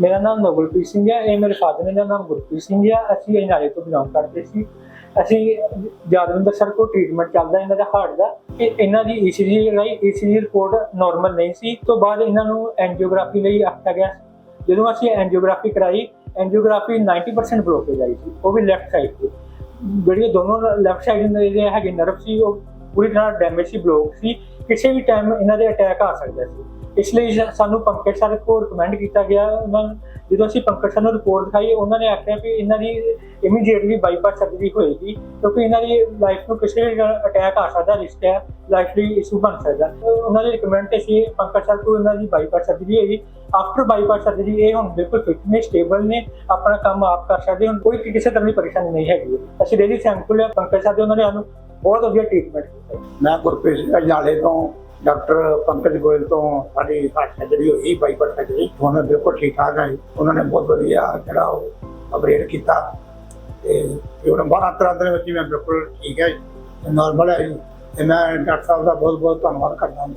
ਮੇਰਾ ਨਾਮ ਨਵਲਪ੍ਰੀਤ ਸਿੰਘ ਹੈ, ਇਹ ਮੇਰੇ ਫਾਦਰ ਦਾ ਨਾਮ ਗੁਰਪ੍ਰੀਤ ਸਿੰਘ ਹੈ। ਅਸੀਂ ਅਜਨਾਲੇ ਤੋਂ ਬਿਲੋਂਗ ਕਰਦੇ ਸੀ। ਅਸੀਂ ਯਾਦਵਿੰਦਰ ਸਰ ਕੋਲ ਟ੍ਰੀਟਮੈਂਟ ਚੱਲਦਾ ਇਹਨਾਂ ਦਾ ਹਾਰਟ ਦਾ। ਇਹਨਾਂ ਦੀ E ECG ਲਈ ECG ਰਿਪੋਰਟ ਨਾਰਮਲ ਨਹੀਂ ਸੀ। ਤੋਂ ਬਾਅਦ ਇਹਨਾਂ ਨੂੰ ਐਂਜੀਓਗ੍ਰਾਫੀ ਲਈ ਆਖਿਆ ਗਿਆ ਜਦੋਂ ਅਸੀਂ ਐਂਜੀਓਗ੍ਰਾਫੀ ਕਰਾਈ ਐਂਜੀਓਗ੍ਰਾਫੀ 90% ਬਲੋਕੇਜ ਆਈ ਸੀ। ਉਹ ਵੀ ਲੈਫਟ ਸਾਈਡ ਤੇ। ਜਿਹੜੀਆਂ ਦੋਨੋਂ ਲੈਫਟ ਸਾਈਡ ਦੇ ਜਿਹੜੇ ਹੈਗੇ ਨਰਵ ਸੀ, ਉਹ ਪੂਰੀ ਤਰ੍ਹਾਂ ਡੈਮੇਜ ਸੀ ਬਲੋਕ ਸੀ। ਕਿਸੇ ਵੀ ਟਾਈਮ ਇਹਨਾਂ ਦੇ ਅਟੈਕ ਆ ਸਕਦਾ ਸੀ। ਇਸ ਲਈ ਸਾਨੂੰ ਪੰਕਜ ਸਰ ਕੋਲ ਰეკਮੈਂਡ ਕੀਤਾ ਗਿਆ ਉਹਨਾਂ ਜਦੋਂ ਅਸੀਂ ਪੰਕਜ ਸਰ ਨੂੰ ਰਿਪੋਰਟ ਦਿਖਾਈ, ਉਹਨਾਂ ਨੇ ਆਖਿਆ ਕਿ ਇਹਨਾਂ ਦੀ ਇਮੀਡੀਏਟਲੀ ਬਾਈਪਾਸ ਸਰਜਰੀ ਹੋਏਗੀ, ਕਿਉਂਕਿ ਇਹਨਾਂ ਦੀ ਲਾਈਫ ਨੂੰ ਕਿਸੇ ਵੀ ਅਟੈਕ ਆ ਸਕਦਾ ਰਿਸਕ ਹੈ ਲਾਈਫਲੀ ਇਸ਼ੂ ਬਣ ਸਕਦਾ। ਉਹਨਾਂ ਦੇ ਰეკਮੈਂਡ ਤੇ ਸੀ ਪੰਕਜ ਸਰ ਕੋਲ ਇਹਨਾਂ ਦੀ ਬਾਈਪਾਸ ਸਰਜਰੀ ਹੋਏਗੀ। ਆਫਟਰ ਬਾਈਪਾਸ ਸਰਜਰੀ ਇਹ ਹੁਣ ਬਿਲਕੁਲ ਫਿਟ ਨੇ ਸਟੇਬਲ ਨੇ, ਆਪਣਾ ਕੰਮ ਆਪ ਕਰ ਸਕਦੇ ਹੁਣ, ਕੋਈ ਕਿਸੇ ਤਰ੍ਹਾਂ ਦੀ ਪਰੇਸ਼ਾਨੀ ਨਹੀਂ ਹੈਗੀ। ਅਸੀਂ ਰੇਲੀ ਸੈਂਪਲ ਪੰਕਜ ਸਰ ਦੇ ਉਹਨਾਂ ਨੇ ਸਾਨੂੰ ਬਹੁਤ ਵਧੀਆ ਟ੍ਰੀਟਮੈਂਟ ਕੀਤਾ ਮੈਂ ਗੁਰਪ੍ਰੀਤ ਨਾਲੇ ਤੋਂ ਡਾਕਟਰ ਪੰਕਜ ਗੋਇਲ ਤੋਂ ਸਾਡੀ ਹਾਰਟ ਸਰਜਰੀ ਹੋਈ ਬਾਈਪਾਸ ਸਰਜਰੀ ਹੁਣ ਬਿਲਕੁਲ ਠੀਕ ਠਾਕ ਹੈ ਜੀ। ਉਹਨਾਂ ਨੇ ਬਹੁਤ ਵਧੀਆ ਜਿਹੜਾ ਉਹ ਅਪਰੇਟ ਕੀਤਾ ਤੇ ਉਹਨਾਂ 12 ਤਰ੍ਹਾਂ ਦੇ ਵਿੱਚ ਮੈਂ ਬਿਲਕੁਲ ਠੀਕ ਹੈ ਨਾਰਮਲ ਹੈ ਜੀ। ਤੇ ਮੈਂ ਡਾਕਟਰ ਸਾਹਿਬ ਦਾ ਬਹੁਤ ਬਹੁਤ ਧੰਨਵਾਦ ਕਰਦਾ ਹਾਂ